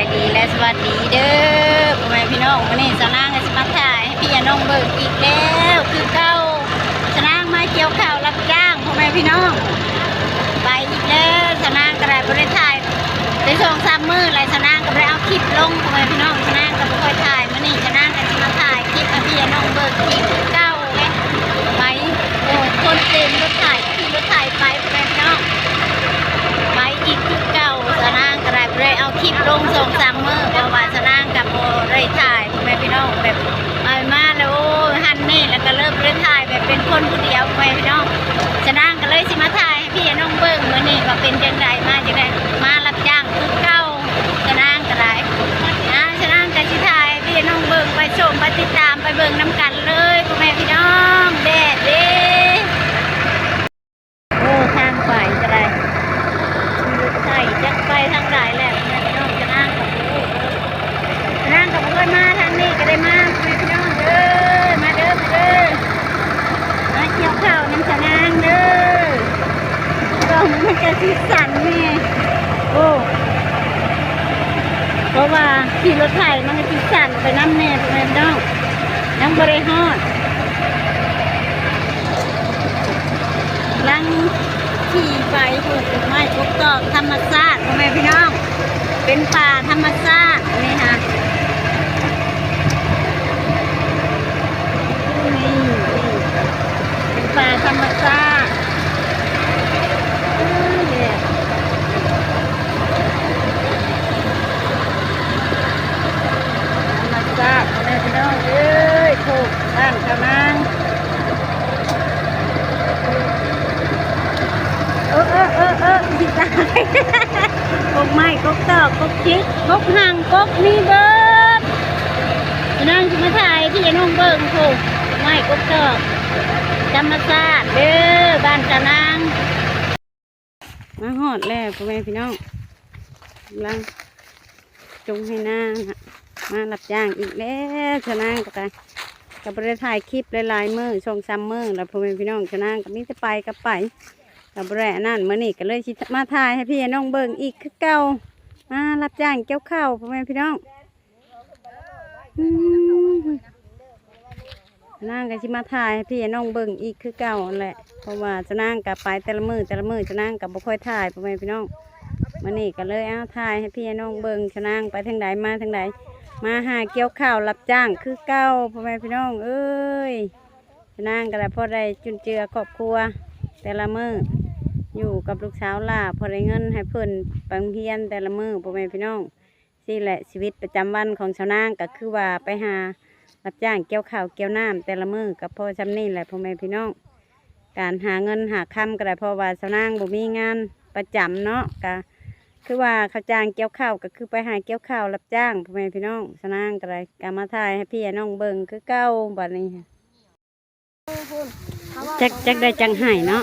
ายดีและสวัสดีเด้อพ่อแม่พี่น้องวันนี้สนางกับสมาถ่ายให้พี่น้องเบิกอีกแล้วคือเก้าสนางมาเกี่ยวข้าวรับจ้างพ่อแม่พี่น้อง ไปอีกแล้วสนางกระไรบริถ่ายได้สองสามเมือไรสนางก็ไปเอาคลิปลงพ่อแม่พี่น้องสนางก็บ่ค่อยถ่ายมื่อนี้สนางก็จะมาถ่ายคลิปให้พี่น้องเบิกอีกคือเก้าเลยไปโอ้คนเต็มรถถ่ายไปพ่อแม่พี่น้อง ไปอีกคือเก่าสนางกระไรเลยเอาคลิปลงส่งสามมือเพราะว่าสนางกับโบไรถ่ายพ่อแม่พี่น้องแบบเอามาแล้วโอ้ฮันนี่แล้วก็เริ่มเลยถ่ายแบบเป็นคนผู้เดียวพ่อแม่พี่น้องสนางก็เลยสิมาถ่ายให้พี่น้องเบิ้งมื่อนี้ว่าเป็นจังไดมาจังไดมารับจ้างคือเก่าสนางกระไรนะสนางก็สิถ่ายให้พี่น้องเบิ้งไปชมไปติดตามไปเบิ้งน้ำกันเลยพ่อแม่พี่น้องแดดเด้โอ้ทางฝ่ายกระไร ใส่จักไปทางไหนแหละแม่พี่น้องจะนั่งกับลูกจะนั่งกับเพื่อนมาทางนี้ก็ได้มาแม่พี่น้องเด้อมาเด้อมาเด้อมาเกี่ยวข้าวน้ำจะนั่งเด้อก็มันจะสีสันนี่โอ้เพราะว่าขี่รถไถมันก็สีสันไปน้ำแน่แม่พี่น้องยังบริหอด ลังขี่ไปปลูกไม้ปลูกดอกธรรมชาติพ่อแม่พี่น้อง เป็นป่าธรรมชาตินี่ฮะนี่เป็นป่าธรรมชาติธรรมชาติพ่อแม่พี่น้องเอ้ยถูกบ้านกำลัง เออเออเออเออสิตาย กกไม้กกตอกกกจิกกกห่างกกมีเบิร์ดพี่งมาถ่ายพี่จะน้องเบิ้งถูกไม้กกตอกธรรมชาติเด้อบ้านกะนางมาหอดแล้วพ่อแม่พี่น้องกำลังจงให้นางมารับจ้างอีกแล้วชนางก็ไปกับบริถ่ายคลิปหลายๆมือชงซ้ำมือแล้วพ่อแม่พี่น้องชนางก็มีแต่ไปกับไป กับแร่นั่นมื่อนี้ก็เลยสิมาถ่ายให้พี่น้องเบิ่งอีกคือเก่ามารับจ้างเกี่ยวข้าวพ่อแม่พี่น้องนั่งก็สิมาถ่ายให้พี่น้องเบิ่งอีกคือเก่าแหละเพราะว่าจะนั่งกับไปแต่ละมือแต่ละมือจะนั่งกับบ่ค่อยถ่ายพ่อแม่พี่น้องมื่อนี้ก็เลยเอาถ่ายให้พี่น้องเบิ่งจะนั่งไปทางใดมาทางใดมาหาเกี่ยวข้าวรับจ้างคือเก่าพ่อแม่พี่น้อง เอ้ยจะนั่งก็ได้พอได้จุนเจือครอบครัว แต่ละมือ อยู่กับลูกสาวล่าพอได้เงินให้เพิ่นไปโรงเรียนแต่ละมือพ่อแม่พี่น้องนี่แหละชีวิตประจำวันของชาวนางก็คือว่าไปหารับจ้างเกี่ยวข้าวเกี่ยวน้ำแต่ละมือกับพ่อจำนี่แหละพ่อแม่พี่น้องการหาเงินหาคำก็ได้เพราะว่าชาวนางบ่มีงานประจำเนาะก็คือว่าเขาจ้างเกี่ยวข้าวก็คือไปหาเกี่ยวข้าวรับจ้างพ่อแม่พี่น้องชาวนางก็ได้การมาถ่ายให้พี่น้องเบิ่งคือเก้าบัดนี้ค่ะจักจักได้จังไห้เนาะ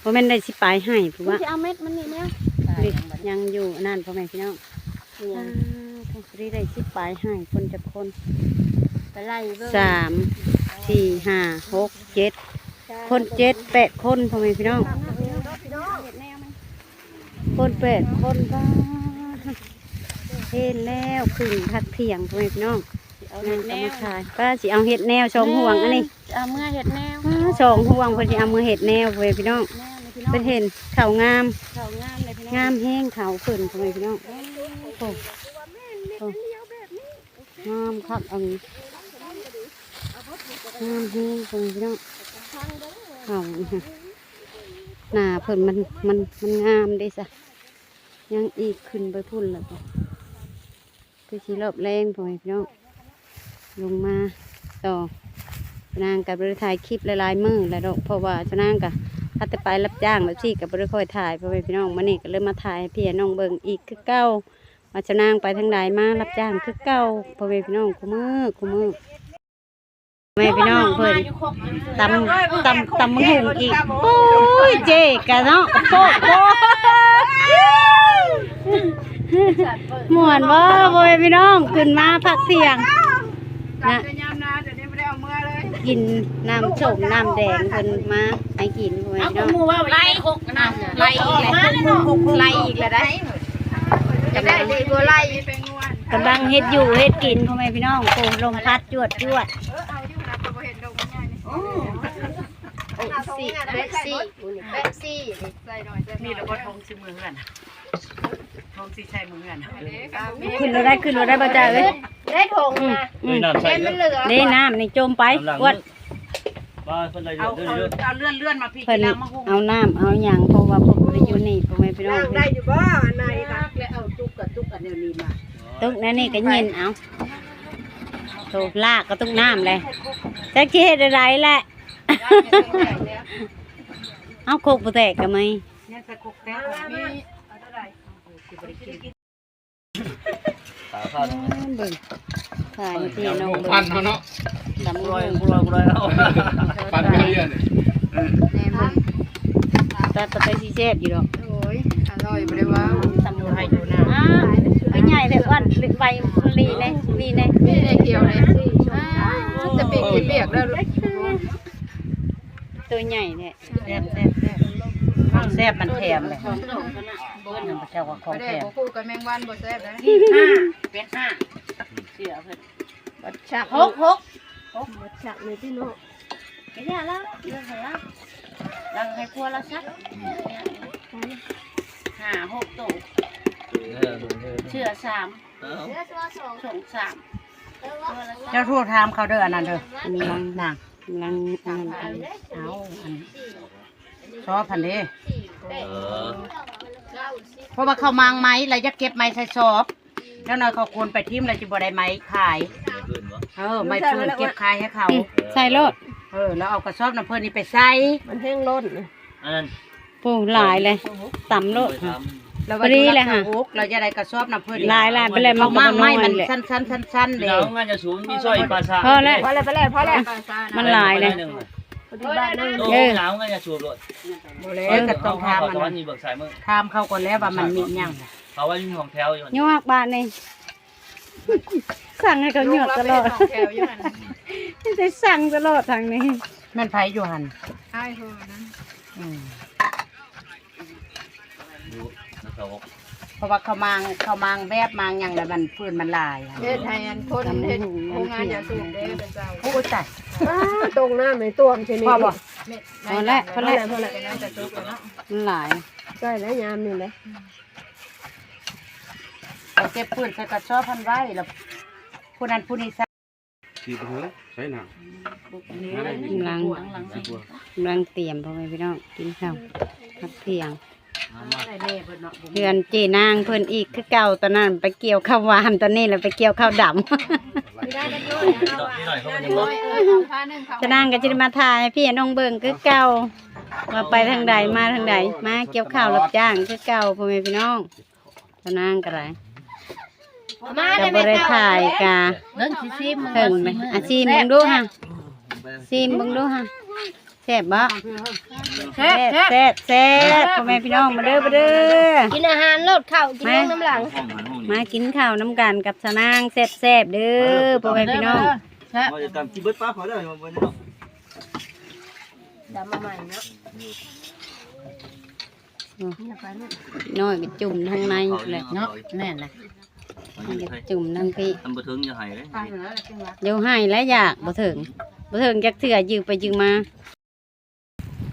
พ่อแม่นได้สิปลายให้ผู้ว่าจะเอาเม็ดมันนี่เนี่ยดิยังอยู่นั่นพ่อแม่พี่น้องอ่าทางรีได้สิปลายให้คนจะคนไปไล่เบิ่งสามสี่ห้าหกเจ็ดคนเจ็ดแปดคนพ่อแม่พี่น้องคนแปดคนบ้าเห็นแล้วครึ่งพักเที่ยงพ่อแม่พี่น้องเอานั่เห็งดแนวก็มาถ่ายป้าสิเอาเห็ดแนวชองห่วงอันนี้เอาเมื่อเห็ดแนวอ้าชองห่วงเพิ่นสิเอามือเห็ดแนวพ่อแม่พี่น้องแนวเลย พี่น้องเป็นเห็นเขางาม เขางามเลยพี่น้องงามแห้งเขาขึ้นพ่อแม่พี่น้องโอ้โอ้งามคักอันนี้งามแห้งพ่อแม่พี่น้องเขานี่ฮะหน้าเพิ่นมันมันมันงามเด้ซะยังอีกขึ้นไปพุ่นแล้วก็คือสีรอบแรงพ่อแม่พี่น้องลงมาต่อนางกับบริถ่ายคลิปหลายๆมือแล้วดอกเพราะว่าจะนางกับ ถ้าแต่ไปรับจ้างแบบที่กับบริคอยถ่ายพ่อแม่พี่น้องมาเนี่ก็เลยมาถ่ายให้พี่น้องเบิ่งอีกคือเก้ามาจะนางไปทางใดมารับจ้างคือเก้าพ่อแม่พี่น้องคุมือคุมือแม่พี่น้องเพิ่นตำตำตำมังหุงอีกโอ้ยเจ๊กะเนาะโป๊ะโป๊ะม่วนบ่าพ่อแม่พี่น้องขึ้นมาพักเที่ยงนะ กินน้ำส้มน้ำแดงเพิ่นมาให้กินพ่อแม่พี่น้องไล่หกนะไล่อีกแล้วไล่อีกแล้วได้จะได้ดีกว่าไล่เป็นงวนกำลังเฮ็ดอยู่เฮ็ดกินพ่อแม่พี่น้องโอ้ลมพัดจวดจวดเออเอาอยู่นะแต่บ่เห็นดอกมันใหญ่นี่โอ้สี่เป๊ปซี่ เป๊ปซี่ใส่หน่อยใส่นี่เราก็ทงสิมือเงินทงสิใช้มือเงินเล็กเอามีขึ้นเราได้ขึ้นเราได้บ่จ้าเอ้ยได้ถงอืมนะอืมน้ำใส่เห็นมันเหลือเด้น้ำนี่จมไปน้ำหลังวดว่าเพิ่นอะไรเอาเรื่เอาอยเอาเลื่อนเลื่อนมาพี่เพิ่นล้างมาหุ้มเอาน้ำเอาหยังเพราะว่าพวกบ่ได้อยู่นี่พ่อแม่พี่น้องนั่งได้อยู่บ่อันไหนคะแล้วเอาตุกกับตุกกับเดี๋ยวนี้มาตุกนั่นนี่ก็ยินเอาโตลากก็ตุกน้ำเลยจักสิเฮ็ดอะไรแหละ เอาโคกบ่แตกก็ไหมเนี่ยใส่กุกแก้วมีเอาเท่าไหร่ตาข้าวเบิ่งถ่ายที่น้องพัเบิ่นเขาเนาะดำกูเบิ่ลอยกูลอยกูลอยเอาพันไปเยอยเนี่ยตัดต่อไปสิแซ่บอยู่ดอกโอ้ยอร่อยบ่ได้ว่าตำรวจให้ดูนะอ้าวไปใหญ่เลยอ้วนลึกใบลีเลยลีเลยมีได้เกี่ยวเลยจะเปียกเปียกแล้ว ตัวใหญ่เนี่ยแซ่บแซ่บแซ่บข้าวแซ่บมันแถมเลยเบิ้ลพระเจ้าว่าของบ่แถได้มบ่คู่กับแมงวันบ่แซ่บนะห้าเป็นห้าเสียเพิ่นชักหกหกชักเลยที่น้องไม่ได้แล้วเรื่องของเราดังให้ครัวเราชักห้าหกตัวเชื่อสามส่งสาม เจ้าทูตถามเขาเด้ออันนั้นเด้อกำลังนางกำลังอันนั้นอันเอาอันชอบพันเด้เออเพราะว่าเขามางไม้เราจะเก็บไม้ใส่ชอบแล้วน้อยเขาควรไปทิมเราจะบ่ได้ไม้ขายขึ้นวะเออไม้ฟืนเก็บขายให้เขา ใส่รถเออแล้วเอากระสอบน้ำเพื่อนนี่ไปใส่มันแห้งล้นอันนั้นปูหลายเลยต่ำรถ ไปท แล้วพอดีเลยค่ะอุกเราจะได้กระสอบน้ำเพื่อนหลายหลายไปเลยเขามางไม้ก็บ่มันอยเลยสั้นสั้นสั้นสั้นำเลยเรางานจะสูงมีสร้อยปลาซาพอแล้ว พอแล้วไปแล้วพอแล้วมันหลายเลยปฏิบัตินั่งโอ้หนาวงานจะสูบรถโบเลยก็ต้องทำตมัอนนนี้เบิกสายมือทำเขาก่อนแล้วว่ามันมีหยังเขาว่าอยู่ของแถวอยู่ยกบาทนี่สั่งให้เขาหยดตลอดแถวอยู่นั่นได้สั่งตลอดทางนี้ แม่นไผอยู่หันใช่คือนั้นอืม อยู่ นะครับเพราะว่าเขามางเขามางแบบมางหยังแล้วมันฟืนมันลายอะเฮ็ดให้อันคนเฮ็ดโรงงานยาสูบได้เป็นเจ้าโอ้ยตายตรงหน้าไม่ตัวมใช่นี่พ่อบอกพอแล้วพอแล้วพอแล้วน่าจะจบแล้วเนาะมันหลายใช่แล้วยามนี่แหละเราเก็บฟืนใส่กระสอบพันไว้แล้วผู้นั้นผู้นี้ใส่สีเถอะใส่หนังกำลังกำลังเตรียมพ่อแม่พี่น้องกินข้าวพักเที่ยง ใส่เล่เพิ่นเนาะเพื่อนเจนางเพื่อนอีกคือเก่าตอนนั้นไปเกี่ยวข้าวหวานตอนนี้เราไปเกี่ยวข้าวดำได้เล็กน้อยนิดหน่อยนิดหน่อยเขาได้ไม่เล็ได้กบน้ออกยเออเอาผ้าหนึ่งเขาจะนางก็จะได้มาถ่ายให้พี่น้องเบิ่งคือเก่าว่าไปทางใดมาทางใดมาเกี่ยวข้าวรับจ้างคือเก่าพ่อแม่พี่น้องตอนนางก็ไรมาก็ได้ไหมบ่ได้เจ้าถ่ายกะเรื่องที่ซิมเพิ่งไหมอะซีมเบิ่งดูฮะซีมเบิ่งดูฮะแซ่บบ่แซ่บแซ่บแซ่บแซ่บแซ่บพ่อแม่พี่น้องมาเด้อมาเด้อกินอาหารลดข้าวกินน้ำหลังห้องหันห้องมานี้กินข้าวน้ำกันกับสนางแซ่บแซ่บๆเด้อพ่อแม่พี่น้องว่าจะตามที่เบิดป้าเขาได้วันนี้เนาะดำมาใหม่เนาะน้อยไปจุ่มทางในเขาเลยเนาะแม่นนะมันจะจุ่มทางพี่ทำบันทึงจะหายเลยเดี๋ยวให้แล้วอยากบ่ถึงบ่ถึงจักเถื่อยืมไปยืมมา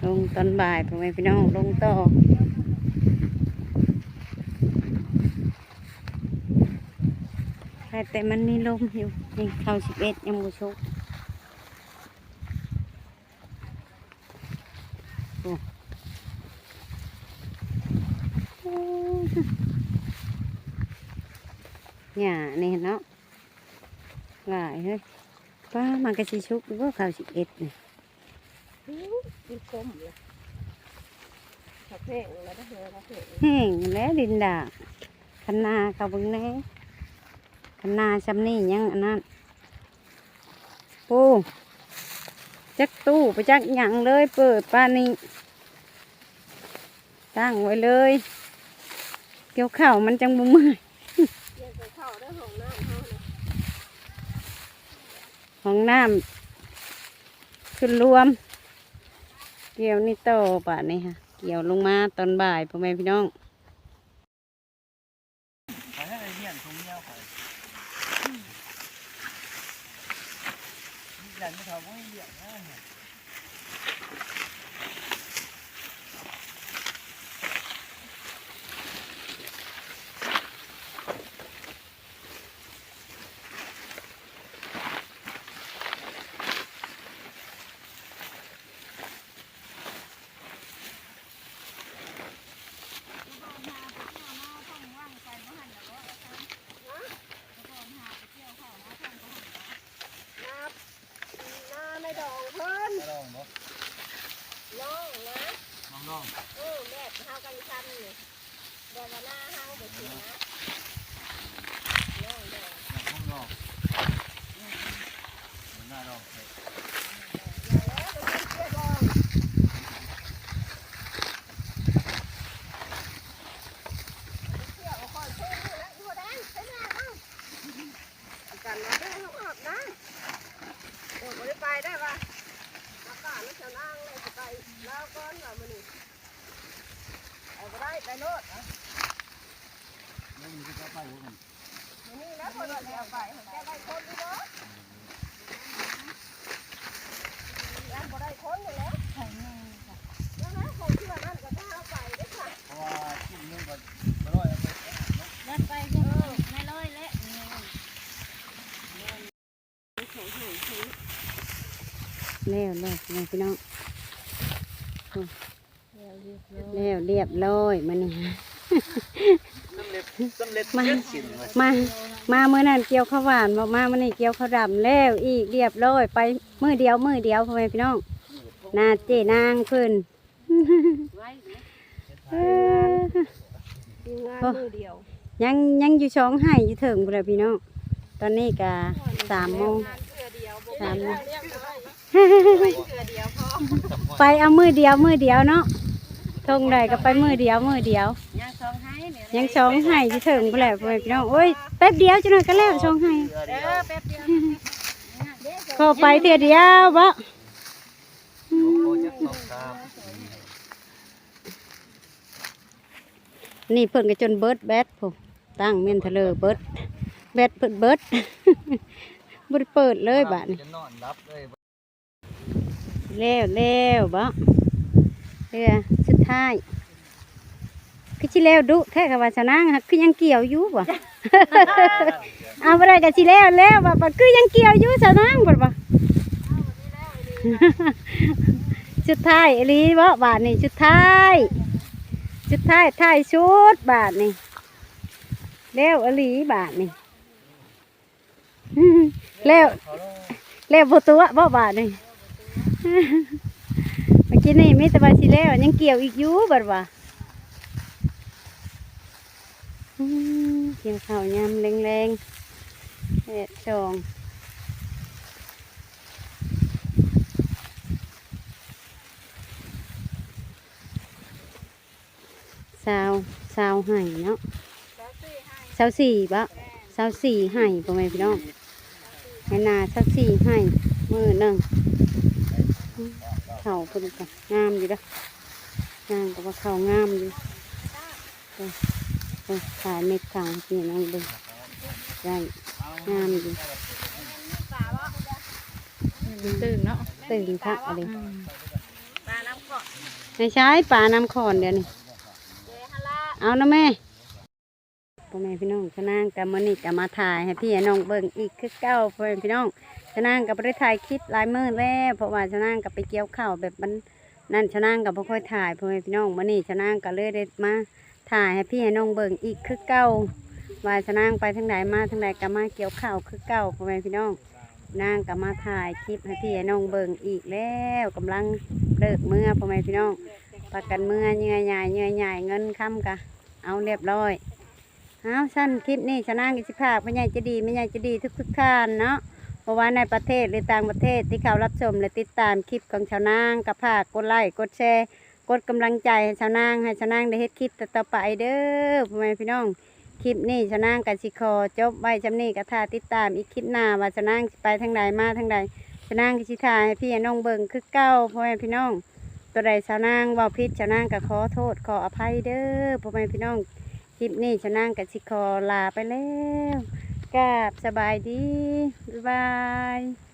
ลงตอนบ่ายพ่อแม่พี่น้องลงต่อแต่มันมีลมอยู่นี่เข้าสิบเอ็ดยังบ่ชุกโอ้โอ้หญ้านี่เนาะหลายเฮ้ยป้ามันก็สิชุกหรือว่าเข้าสิบเอ็ดนี่ กินคมเลยผักแห้งแล้วก็เหือผักแห้งแห้งแล้วดินดาคันนาเขาเบิ่งแหน่คันนาซำนี่ยังอันนั้นปูจักตู้ไปจักหยังเลย เปิดป้านนี้ตั้งไว้เลย เกี่ยวข้าวมันจังบ่เมื่อยห้องน้ำขึ้นรวม เกี่ยวนี่โตป่านนี้ค่ะ เกี่ยวลงมาตอนบ่ายพ่อแม่พี่น้องยนของเมียข่อยยันไม่ทำไม่เลี้ยงนะ หน้าไม่ดองเพิ่น ลองบ่ น้องนะ น้อง เออแบบเฮากันชันนี่แบบว่าหน้าเฮาไปสินะน้องดอง ๆน้องน้องหน้าดอง อย่าแล้วมันเป็นเสียดองเที่ยวคอยช่วยนี่แล้วอยู่แดงไปหน้าเอ้าอาการมาได้เขาอาบน้ำเดี๋ยวบ่ได้ไปได้ปะอากาศมันจะนั่งเลยจะไปแล้วก่อนว่ามื้อนี้เอาบ่ได้ไปโลด แล้วมันจะไปบ่กัน นี่แล้วคนละแล้วไปแกได้คนดีเนาะยังบ่ได้คนอยู่แล้วใช่แม่ค่ะแล้วนะของเชื่อนั่นก็ถ้าเอาไปได้ค่ะ เพราะว่าชิ้นนึงก็บ่ร้อยเอาไป ยัดไปเถอะไม่ร้อยแล้ว แล้วแล้วแล้วพี่น้องแล้วเรียบร้อยมานี่สำเร็จสำเร็จมาเกินชิ้นเลยมามาเมื่อนั้นเกี่ยวข้าวหวานบอกมาเมื่อนี้เกี่ยวข้าวดำแล้วอีกเรียบร้อยไปมือเดียวมือเดียวพ่อแม่พี่น้องนาเจนางเพิ่นเออทีมงานมือเดียวยังยังอยู่ช่องไห้อยู่ถึงพุ่นล่ะพี่น้องตอนนี้ก็สามโมงงานเพื่อเดียวบ่สามโมงเรียกเลย ไปเพื่อเดียวพอไปเอามือเดียวมือเดียวเนาะทงใดก็ไปมือเดียวมือเดียว ยังสองให้เนี่ยยังช่องไห้อยู่ถึงพุ่นแหละพ่อแม่พี่น้องโอ้ยแป๊บเดียวจังหน่อยก็แล้วช่องไห้เด้อแป๊บเดียวพอไปเทื่อเดียวบ่โอ้โหจักสองสามนี่เพิ่นก็จนเบิดแบตผมตั้งเมนเทเลอร์เบิดแบตเปิดเบิดบ่ได้เปิดเลยบาดนี้ จะนอนรับเลย แล้วแล้วบ่เรือสุดท้ายคือสิแล้วดุแท้กับว่าชะนางหักคือยังเกี่ยวอยู่บ่เอาบ่ได้ก็สิแล้วแล้วบ่บ่คือยังเกี่ยวอยู่ชะนางบ่บ่สุดท้ายอีหลีบ่บาดนี้สุดท้ายสุดท้ายท้ายชุดบาดนี้แล้วอีหลีบาดนี้แล้วแล้วบ่ตัวบ่บาดนี้ เมื่อกี้นี่มีแต่ว่าสิแล้วยังเกี่ยวอีกอยู่บัดว่าเกี่ยวข้าวยำแรงๆเอ็ดชองสาวสาวไห้เนาะสาวสี่บะสาวสี่ไห้พ่อแม่พี่น้องให้นาสาวสี่ไห้มือหนึ่ง ขาเพิ่นก็งามอยู่เด้องามก็ว่าเขางามอยู่เออเออขายเม็ดขาวนี่น้องเบิ่งได้งามอยู่ตื่นเนาะตื่นคักอะไรปลาน้ำเกาะไม่ใช่ปลาน้ำขอนเดี๋ยวนี้เจฮัลละเอานะแม่พ่อแม่พี่น้องชะนางกับมื้อนี้ก็มาถ่ายให้พี่ให้น้องเบิ่งอีกคือเก้าพ่อแม่พี่น้อง ชนางกับได้ถ่ายคลิปลายมือแล้วเพราะว่าชนางกับไปเกี่ยวข้าวแบบมันนั่นชนางกับบ่ค่อยถ่ายพ่อแม่พี่น้องมื้อนี้ชนางก็เลยได้มาถ่ายให้พี่ให้น้องเบิ่งอีกคือเก้าว่าชนางไปทางใดมาทางใดก็มาเกี่ยวข้าวคือเก้าพ่อแม่พี่น้องนางก็มาถ่ายคลิปให้พี่ให้น้องเบิ่งอีกแล้วกำลังเลิกเมื่อพ่อแม่พี่น้องปากกันเมื่อเหนื่อยใหญ่เหนื่อยใหญ่เงินค้ำกะเอาเรียบร้อยเอาสั้นคลิปนี้ชนะกิจภาพไม่ใหญ่จะดีไม่ใหญ่จะดีทุกทุกท่านเนาะ ราะว่าในประเทศหรือต่างประเทศที่เขารับชมและติดตามคลิปของชาวนางกับภาคกดไลค์กดแชร์ กดกำลังใจให้ชาวนางให้ชาวนางได้เฮ็ดคลิปต่อไปเด้อพ่อแม่พี่น้องคลิปนี้ชาวนางกับสิคอจบไว้จำนี้กับท่าติดตามอีกคลิปหน้าว่าชาวนางไปทางใดมาทางใดชาวนางกิทายให้พี่น้องเบิ่งคือเก้าพ่อแม่พี่น้อง ตัวใดชาวนางเว่าพิษชาวนางก็ขอโทษขออภัยเด้อพ่อแม่พี่น้องคลิปนี้ชะนางกับสิคอลาไปแล้ว กราบสบายดี บ๊ายบาย